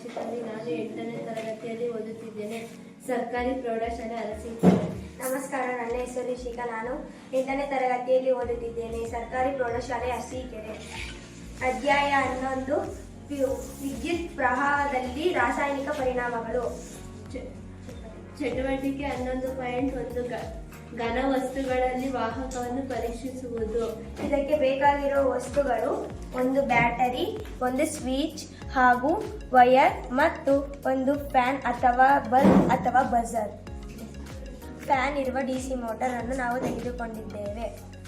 ರಕ್ಷಿತಲ್ಲಿ ನಾನು ಎಂಟನೇ ತರಗತಿಯಲ್ಲಿ ಓದುತ್ತಿದ್ದೇನೆ. ಸರ್ಕಾರಿ ಪ್ರೌಢಶಾಲೆ ಅರಸೀಕೆರೆ. ನಮಸ್ಕಾರ ನನ್ನ ಹೆಸರು ಶಿಖಾ ನಾನು ಎಂಟನೇ ತರಗತಿಯಲ್ಲಿ ಓದುತ್ತಿದ್ದೇನೆ. ಸರ್ಕಾರಿ ಪ್ರೌಢಶಾಲೆ ಅರಸೀಕೆರೆ. ಅಧ್ಯಾಯ ಹನ್ನೊಂದು ವಿದ್ಯುತ್ ಪ್ರವಾಹದಲ್ಲಿ ರಾಸಾಯನಿಕ ಪರಿಣಾಮಗಳು. ಚಟುವಟಿಕೆ ಹನ್ನೊಂದು ಪಾಯಿಂಟ್ ಒಂದು ಘನ ವಸ್ತುಗಳಲ್ಲಿ ವಾಹಕವನ್ನು ಪರೀಕ್ಷಿಸುವುದು. ಇದಕ್ಕೆ ಬೇಕಾಗಿರೋ ವಸ್ತುಗಳು ಒಂದು ಬ್ಯಾಟರಿ, ಒಂದು ಸ್ವಿಚ್ ಹಾಗೂ ವಯರ್ ಮತ್ತು ಒಂದು ಫ್ಯಾನ್ ಅಥವಾ ಬಲ್ಬ್ ಅಥವಾ ಬಜರ್. ಫ್ಯಾನ್ ಇರುವ ಡಿ ಸಿ ಮೋಟರ್ ಅನ್ನು ನಾವು ತೆಗೆದುಕೊಂಡಿದ್ದೇವೆ.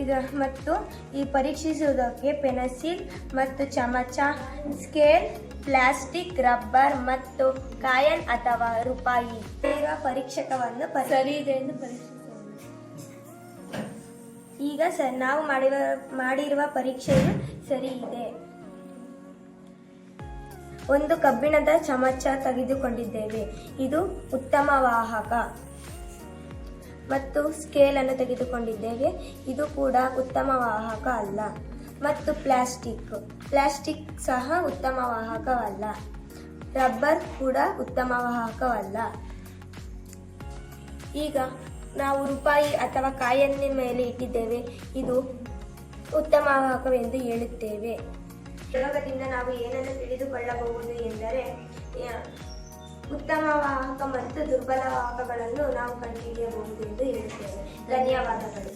ಈಗ ಮತ್ತು ಈ ಪರೀಕ್ಷಿಸುವುದಕ್ಕೆ ಪೆನ್ಸಿಲ್ ಮತ್ತು ಚಮಚ ಸ್ಕೇಲ್ ಪ್ಲಾಸ್ಟಿಕ್ ರಬ್ಬರ್ ಮತ್ತು ಕಾಯನ್ ಅಥವಾ ರೂಪಾಯಿ ಈಗ ಪರೀಕ್ಷಕವನ್ನು ಪರಿ ಸರಿ ಇದೆ ಎಂದು ಈಗ ಸರ್ ನಾವು ಮಾಡಿರುವ ಮಾಡಿರುವ ಪರೀಕ್ಷೆಯು ಸರಿ ಇದೆ. ಒಂದು ಕಬ್ಬಿಣದ ಚಮಚ ತೆಗೆದುಕೊಂಡಿದ್ದೇವೆ. ಇದು ಉತ್ತಮ ವಾಹಕ. ಮತ್ತು ಸ್ಕೇಲ್ ಅನ್ನು ತೆಗೆದುಕೊಂಡಿದ್ದೇವೆ. ಇದು ಕೂಡ ಉತ್ತಮ ವಾಹಕ ಅಲ್ಲ. ಮತ್ತು ಪ್ಲಾಸ್ಟಿಕ್ ಪ್ಲಾಸ್ಟಿಕ್ ಸಹ ಉತ್ತಮ ವಾಹಕವಲ್ಲ. ರಬ್ಬರ್ ಕೂಡ ಉತ್ತಮ ವಾಹಕವಲ್ಲ. ಈಗ ನಾವು ರೂಪಾಯಿ ಅಥವಾ ಕಾಯನ್ನೇ ಮೇಲೆ ಇಟ್ಟಿದ್ದೇವೆ. ಇದು ಉತ್ತಮ ವಾಹಕವೆಂದು ಹೇಳುತ್ತೇವೆ. ಪ್ರಯೋಗದಿಂದ ನಾವು ಏನನ್ನು ತಿಳಿದುಕೊಳ್ಳಬಹುದು ಎಂದರೆ ಉತ್ತಮ ವಾಹಕ ಮತ್ತು ದುರ್ಬಲ ವಾಹಕಗಳನ್ನು ನಾವು ಕಂಡುಹಿಡಿಯಬಹುದು ಎಂದು ಹೇಳುತ್ತೇವೆ ಧನ್ಯವಾದಗಳು.